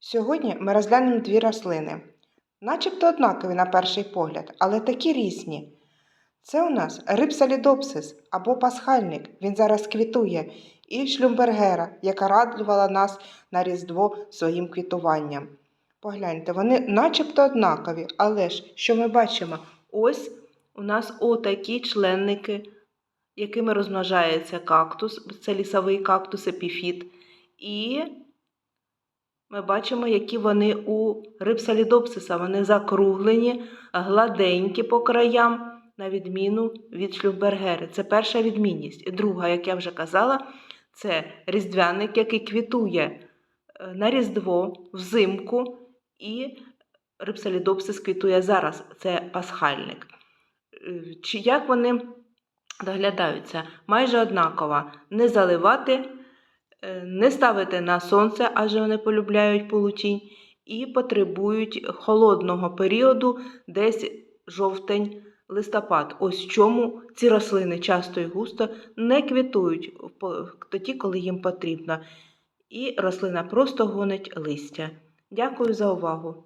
Сьогодні ми розглянемо дві рослини, начебто однакові на перший погляд, але такі різні. Це у нас рипсалідопсис або пасхальник, він зараз квітує, і шлюмбергера, яка радувала нас на Різдво своїм квітуванням. Погляньте, вони начебто однакові, але ж що ми бачимо? Ось у нас отакі членники, якими розмножається кактус, це лісовий кактус епіфіт. І ми бачимо, які вони у рипсалідопсиса. Вони закруглені, гладенькі по краям, на відміну від шлюмбергери. Це перша відмінність. І друга, як я вже казала, це різдвяник, який квітує е, на Різдво, взимку, і рипсалідопсис квітує зараз. Це пасхальник. Е, Чи як вони доглядаються? Майже однаково. Не заливати. Е, не ставити на сонце, адже вони полюбляють полутінь, і потребують холодного періоду, десь жовтень, листопад. Ось чому ці рослини часто і густо не квітують тоді, коли їм потрібно. І рослина просто гонить листя. Дякую за увагу!